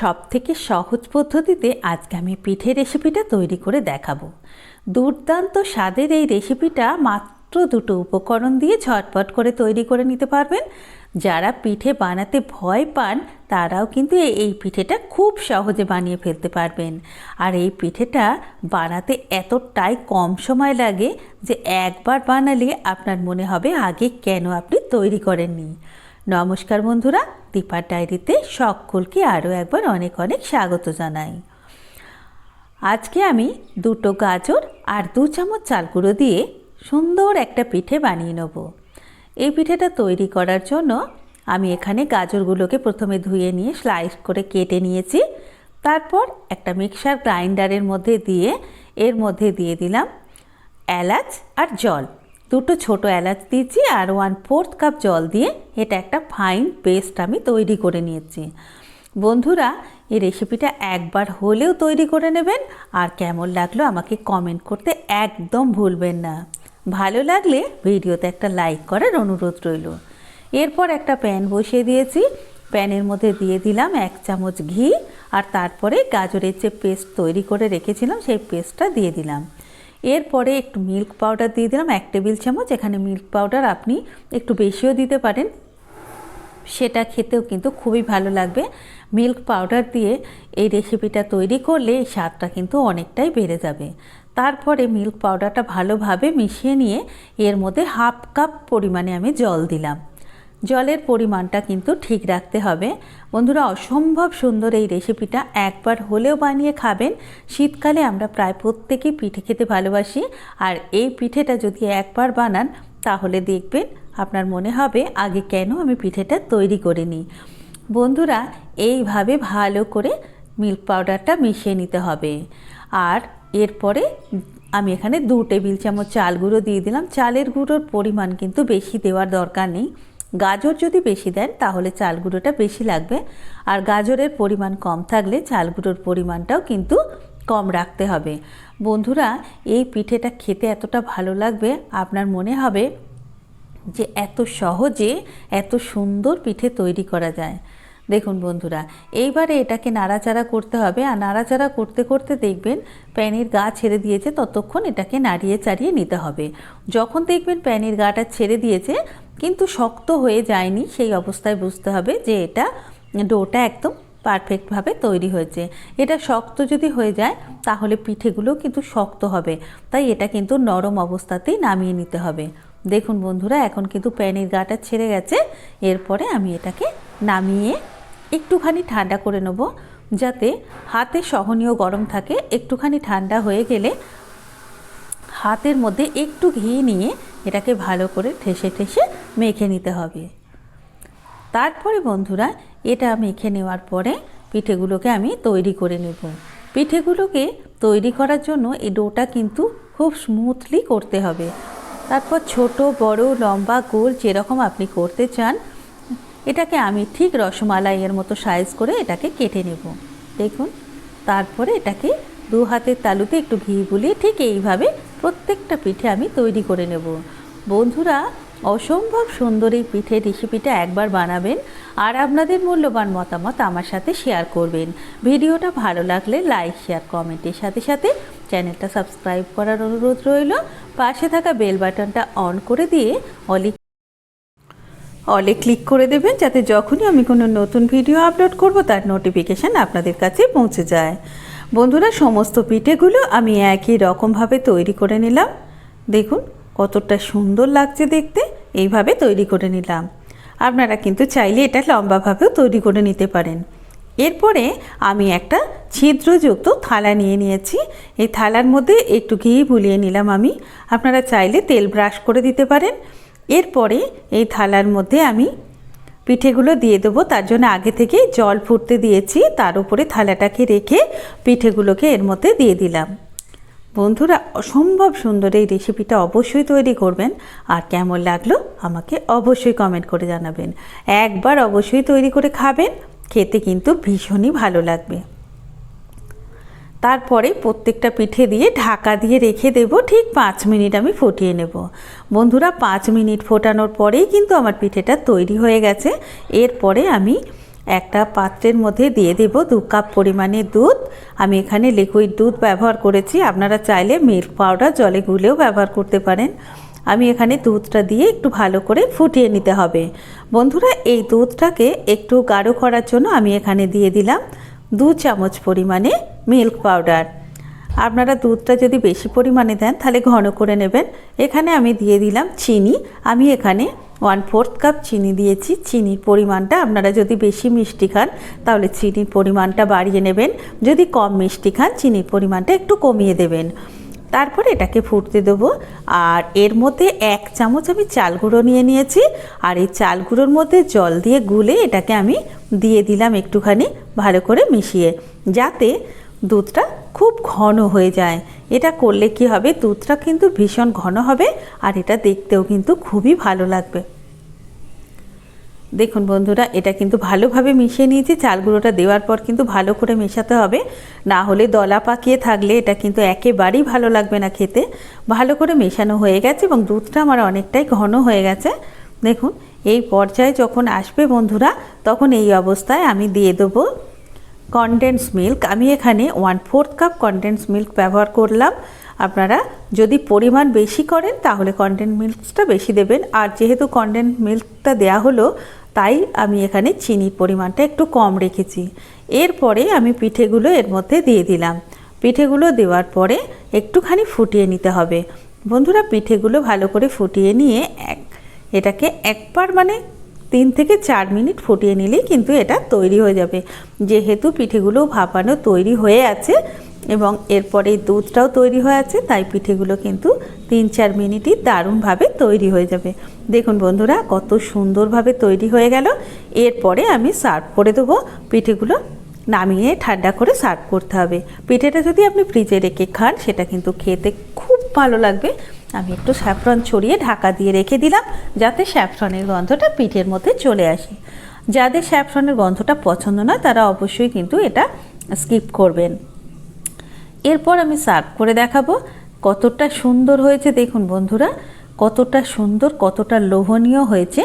সব থেকে সহজ পদ্ধতিতে আজকে আমি পিঠে রেসিপিটা তৈরি করে দেখাবো। দুর্দান্ত স্বাদের এই রেসিপিটা মাত্র দুটো উপকরণ দিয়ে ঝটপট করে তৈরি করে নিতে পারবেন। যারা পিঠে বানাতে ভয় পান, তারাও কিন্তু এই- পিঠেটা খুব সহজে বানিয়ে ফেলতে পারবেন। আর এই পিঠেটা বানাতে এতটাই কম সময় লাগে যে একবার বানালে আপনার মনে হবে আগে কেন আপনি তৈরি করেননি। নমস্কার বন্ধুরা, দীপার ডায়েরিতে সকলকে আরও একবার অনেক অনেক স্বাগত জানাই। আজকে আমি দুটো গাজর আর দু চামচ চাল গুঁড়ো দিয়ে সুন্দর একটা পিঠে বানিয়ে নেব। এই পিঠেটা তৈরি করার জন্য আমি এখানে গাজরগুলোকে প্রথমে ধুয়ে নিয়ে স্লাইস করে কেটে নিয়েছি। তারপর একটা মিক্সার গ্রাইন্ডারের মধ্যে দিয়ে, এর মধ্যে দিয়ে দিলাম এলাচ আর জল। দুটো ছোট এলাচ দিয়েছি আর ওয়ান ফোর্থ কাপ জল দিয়ে এটা একটা ফাইন পেস্ট আমি তৈরি করে নিয়েছি। বন্ধুরা, এই রেসিপিটা একবার হলেও তৈরি করে নেবেন আর কেমন লাগল আমাকে কমেন্ট করতে একদম ভুলবেন না। ভালো লাগলে ভিডিওতে একটা লাইক করার অনুরোধ রইল। এরপর একটা প্যান বসিয়ে দিয়েছি। প্যানের মধ্যে দিয়ে দিলাম এক চামচ ঘি আর তারপরে গাজরের যে পেস্ট তৈরি করে রেখেছিলাম সেই পেস্টটা দিয়ে দিলাম। এরপরে একটু মিল্ক পাউডার দিয়ে দিলাম, এক টেবিল চামচ। এখানে মিল্ক পাউডার আপনি একটু বেশিও দিতে পারেন। সেটা খেতেও কিন্তু খুবই ভালো লাগবে। মিল্ক পাউডার দিয়ে এই রেসিপিটা তৈরি করলে এই স্বাদটা কিন্তু অনেকটাই বেড়ে যাবে। তারপরে মিল্ক পাউডারটা ভালোভাবে মিশিয়ে নিয়ে এর মধ্যে হাফ কাপ পরিমাণে আমি জল দিলাম। জলের পরিমাণটা কিন্তু ঠিক রাখতে হবে। বন্ধুরা, অসম্ভব সুন্দর এই রেসিপিটা একবার হলেও বানিয়ে খাবেন। শীতকালে আমরা প্রায় প্রত্যেকেই পিঠে খেতে ভালোবাসি। আর এই পিঠেটা যদি একবার বানান, তাহলে দেখবেন আপনার মনে হবে আগে কেন আমি পিঠেটা তৈরি করিনি। বন্ধুরা, এইভাবে ভালো করে মিল্ক পাউডারটা মিশিয়ে নিতে হবে। আর এরপরে আমি এখানে দু টেবিল চামচ চাল গুঁড়ো দিয়ে দিলাম। চালের গুঁড়োর পরিমাণ কিন্তু বেশি দেওয়ার দরকার নেই। গাজর যদি বেশি দেন, তাহলে চাল গুঁড়োটা বেশি লাগবে। আর গাজরের পরিমাণ কম থাকলে চাল গুঁড়োর পরিমাণটাও কিন্তু কম রাখতে হবে। বন্ধুরা, এই পিঠেটা খেতে এতটা ভালো লাগবে, আপনার মনে হবে যে এত সহজে এত সুন্দর পিঠে তৈরি করা যায়। দেখুন বন্ধুরা, এইবারে এটাকে নাড়াচাড়া করতে হবে। আর নাড়াচাড়া করতে করতে দেখবেন প্যানির গা ছেড়ে দিয়েছে, ততক্ষণ এটাকে নাড়িয়ে চাড়িয়ে নিতে হবে। যখন দেখবেন প্যানির গাটা ছেড়ে দিয়েছে কিন্তু শক্ত হয়ে যায়নি, সেই অবস্থায় বুঝতে হবে যে এটা ডোটা একদম পারফেক্টভাবে তৈরি হয়েছে। এটা শক্ত যদি হয়ে যায়, তাহলে পিঠেগুলো কিন্তু শক্ত হবে। তাই এটা কিন্তু নরম অবস্থাতেই নামিয়ে নিতে হবে। দেখুন বন্ধুরা, এখন কিন্তু প্যানের গাটা ছেড়ে গেছে। এরপরে আমি এটাকে নামিয়ে একটুখানি ঠান্ডা করে নেব, যাতে হাতে সহনীয় গরম থাকে। একটুখানি ঠান্ডা হয়ে গেলে হাতের মধ্যে একটু ঘি নিয়ে এটাকে ভালো করে ঠেসে ঠেসে মেখে নিতে হবে। তারপরে বন্ধুরা, এটা মেখে নেওয়ার পরে পিঠেগুলোকে আমি তৈরি করে নেব। পিঠেগুলোকে তৈরি করার জন্য এই ডোটা কিন্তু খুব স্মুথলি করতে হবে। তারপর ছোট, বড়, লম্বা, গোল যেরকম আপনি করতে চান, এটাকে আমি ঠিক রসমালাইয়ের মতো সাইজ করে এটাকে কেটে নেব। দেখুন, তারপরে এটাকে দু হাতের তালুতে একটু ঘি বুলিয়ে ঠিক এইভাবে প্রত্যেকটা পিঠে আমি তৈরি করে নেব। বন্ধুরা, অসম্ভব সুন্দর এই পিঠে রেসিপিটা একবার বানাবেন আর আপনাদের মূল্যবান মতামত আমার সাথে শেয়ার করবেন। ভিডিওটা ভালো লাগলে লাইক, শেয়ার, কমেন্টের সাথে সাথে চ্যানেলটা সাবস্ক্রাইব করার অনুরোধ রইল। পাশে থাকা বেল বাটনটা অন করে দিয়ে অলি অলে ক্লিক করে দেবেন যাতে যখনই আমি কোনো নতুন ভিডিও আপলোড করব তার নোটিফিকেশান আপনাদের কাছে পৌঁছে যায়। বন্ধুরা, সমস্ত পিঠেগুলো আমি একই রকমভাবে তৈরি করে নিলাম। দেখুন, কতটা সুন্দর লাগছে দেখতে। এইভাবে তৈরি করে নিলাম। আপনারা কিন্তু চাইলে এটা লম্বাভাবেও তৈরি করে নিতে পারেন। এরপরে আমি একটা ছিদ্রযুক্ত থালা নিয়ে নিয়েছি। এই থালার মধ্যে একটু ঘি বুলিয়ে নিলাম আমি। আপনারা চাইলে তেল ব্রাশ করে দিতে পারেন। এরপরে এই থালার মধ্যে আমি পিঠেগুলো দিয়ে দেবো। তার জন্য আগে থেকে জল ফুটতে দিয়েছি। তার উপরে থালাটাকে রেখে পিঠেগুলোকে এর মধ্যে দিয়ে দিলাম। বন্ধুরা, অসম্ভব সুন্দর এই রেসিপিটা অবশ্যই তৈরি করবেন। আর কেমন লাগল আমাকে অবশ্যই কমেন্ট করে জানাবেন। একবার অবশ্যই তৈরি করে খাবেন। খেতে কিন্তু ভীষণই ভালো লাগবে। তারপরে প্রত্যেকটা পিঠে দিয়ে ঢাকা দিয়ে রেখে দেব, ঠিক পাঁচ মিনিট আমি ফুটিয়ে নেব। বন্ধুরা, পাঁচ মিনিট ফোটানোর পরেই কিন্তু আমার পিঠেটা তৈরি হয়ে গেছে। এরপরে আমি একটা পাত্রের মধ্যে দিয়ে দেব দু কাপ পরিমাণে দুধ। আমি এখানে লিকুইড দুধ ব্যবহার করেছি, আপনারা চাইলে মিল্ক পাউডার জলে গুলেও ব্যবহার করতে পারেন। আমি এখানে দুধটা দিয়ে একটু ভালো করে ফুটিয়ে নিতে হবে। বন্ধুরা, এই দুধটাকে একটু গাঢ় করার জন্য আমি এখানে দিয়ে দিলাম। দু চামচ পরিমাণে মিল্ক পাউডার আপনারা দুধটা যদি বেশি পরিমাণে দেন, তাহলে ঘন করে নেবেন। এখানে আমি দিয়ে দিলাম চিনি। আমি এখানে ওয়ান ফোর্থ কাপ চিনি দিয়েছি। চিনির পরিমাণটা আপনারা যদি বেশি মিষ্টি খান, তাহলে চিনির পরিমাণটা বাড়িয়ে নেবেন। যদি কম মিষ্টি খান, চিনির পরিমাণটা একটু কমিয়ে দেবেন। তারপর এটাকে ফুটতে দেবো। আর এর মধ্যে এক চামচ আমি চাল গুঁড়ো নিয়ে নিয়েছি। আর এই চাল গুঁড়োর মধ্যে জল দিয়ে গুলে এটাকে আমি দিয়ে দিলাম একটুখানি ভালো করে মিশিয়ে। যাতে দুধটা খুব ঘন হয়ে যায়। এটা করলে কি হবে? দুধটা কিন্তু ভীষণ ঘন হবে। আর এটা দেখতেও কিন্তু খুবই ভালো লাগবে। দেখুন বন্ধুরা, এটা কিন্তু ভালোভাবে মিশিয়ে নিয়েছি। চাল গুঁড়োটা দেওয়ার পর কিন্তু ভালো করে মেশাতে হবে। না হলে দলা পাকিয়ে থাকলে এটা কিন্তু একেবারেই ভালো লাগবে না খেতে। ভালো করে মেশানো হয়ে গেছে এবং দুধটা আমার অনেকটাই ঘন হয়ে গেছে। দেখুন, এই পর্যায়ে যখন আসবে বন্ধুরা, তখন এই অবস্থায় আমি দিয়ে দেবো কনডেন্স মিল্ক আমি এখানে one fourth cup condense milk ব্যবহার করলাম। আপনারা যদি পরিমাণ বেশি করেন, তাহলে কনডেন্স মিল্কটা বেশি দেবেন। আর যেহেতু কনডেন্স মিল্কটা দেয়া হলো তাই আমি এখানে চিনির পরিমাণটা একটু কম রেখেছি। এরপরে আমি পিঠেগুলো এর মধ্যে দিয়ে দিলাম। পিঠেগুলো দেওয়ার পরে একটুখানি ফুটিয়ে নিতে হবে। বন্ধুরা, পিঠেগুলো ভালো করে ফুটিয়ে নিয়ে এক, এটাকে একবার মানে তিন থেকে চার মিনিট ফুটিয়ে নিলেই কিন্তু এটা তৈরি হয়ে যাবে। যেহেতু পিঠেগুলো ভাপানো তৈরি হয়ে আছে এবং এরপরে দুধটাও তৈরি হয়ে আছে, তাই পিঠেগুলো কিন্তু তিন চার মিনিটই দারুণভাবে তৈরি হয়ে যাবে। দেখুন বন্ধুরা, কত সুন্দরভাবে তৈরি হয়ে গেল। এরপরে আমি সার্ভ করে দেবো, পিঠেগুলো নামিয়ে ঠান্ডা করে সার্ভ করতে হবে। পিঠেটা যদি আপনি ফ্রিজে রেখে খান, সেটা কিন্তু খেতে খুব ভালো লাগবে। আমি একটু স্যাফরন ছড়িয়ে ঢাকা দিয়ে রেখে দিলাম, যাতে স্যাফরনের গন্ধটা পিঠের মধ্যে চলে আসে। যাদের স্যাফরনের গন্ধটা পছন্দ নয় তারা অবশ্যই কিন্তু এটা স্কিপ করবেন। এরপর আমি সার্ভ করে দেখাবো কতটা সুন্দর হয়েছে। দেখুন বন্ধুরা, কতটা সুন্দর, কতটা লোভনীয় হয়েছে।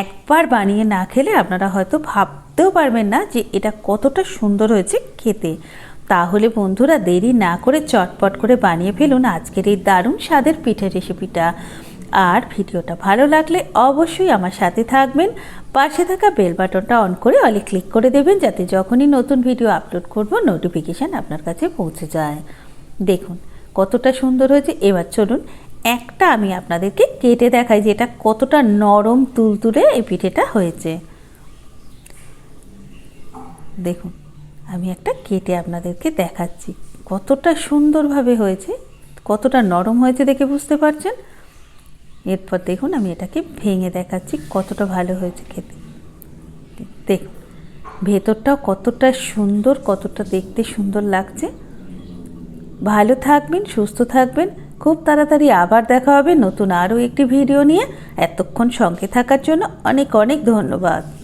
একবার বানিয়ে না খেলে আপনারা হয়তো ভাবতেও পারবেন না যে এটা কতটা সুন্দর হয়েছে খেতে। তাহলে বন্ধুরা দেরি না করে চটপট করে বানিয়ে ফেলুন আজকের এই দারুণ স্বাদের পিঠে রেসিপিটা আর ভিডিওটা ভালো লাগলে অবশ্যই আমার সাথে থাকবেন। পাশে থাকা বেল বাটনটা অন করে অলি ক্লিক করে দেবেন যাতে যখনই নতুন ভিডিও আপলোড করব, নোটিফিকেশান আপনার কাছে পৌঁছে যায়। দেখুন, কতটা সুন্দর হয়েছে। এবার চলুন, একটা আমি আপনাদেরকে কেটে দেখাই যে এটা কতটা নরম তুলতুলে এই পিঠেটা হয়েছে। দেখুন, আমি একটা কেটে আপনাদেরকে দেখাচ্ছি। কতটা সুন্দরভাবে হয়েছে, কতটা নরম হয়েছে দেখে বুঝতে পারছেন? এরপর দেখুন আমি এটাকে ভেঙে দেখাচ্ছি কতটা ভালো হয়েছে খেতে। দেখুন, ভেতরটাও কতটা সুন্দর, কতটা দেখতে সুন্দর লাগছে। ভালো থাকবেন, সুস্থ থাকবেন। খুব তাড়াতাড়ি আবার দেখা হবে নতুন আরও একটি ভিডিও নিয়ে। এতক্ষণ সঙ্গে থাকার জন্য অনেক অনেক ধন্যবাদ।